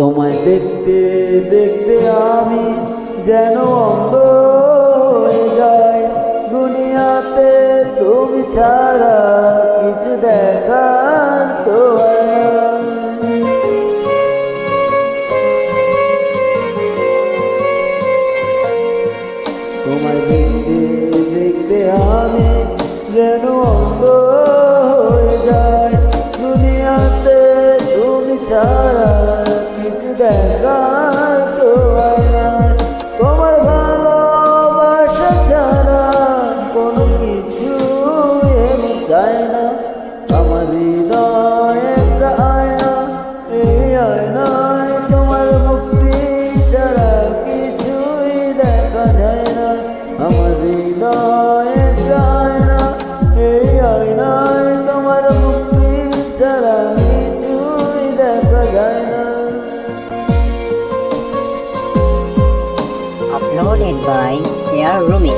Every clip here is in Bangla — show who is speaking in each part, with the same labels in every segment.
Speaker 1: দেখতে দেখতে আমি যেন অন্ধ হয়ে যাই দুনিয়াতে তুমি ছাড়া কিছু দেখার তো। তোমায় দেখতে দেখতে আমি যেন অন্ধ হয়ে যাই দুনিয়াতে তুমি ছাড়া দেখার তো নাই। তোমার ভালোবাসা ছাড়া কোনো কিছু চাই না আমার হৃদয় একটা আয়না এই আয়নায় আমার হৃদয় একটা
Speaker 2: uploaded by Air Rumi.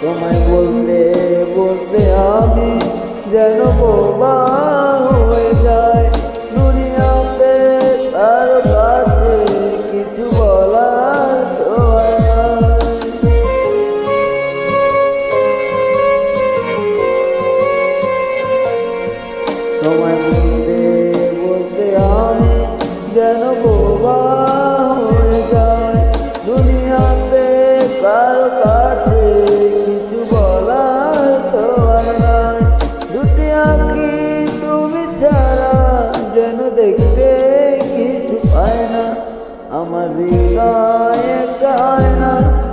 Speaker 1: তোমায় বলতে বলতে আমি যেন বোবা দুটি আঁকি তুমি ছাড়া যেন দেখতে কিছু পায় না। আমার হৃদয় গায় আয়না।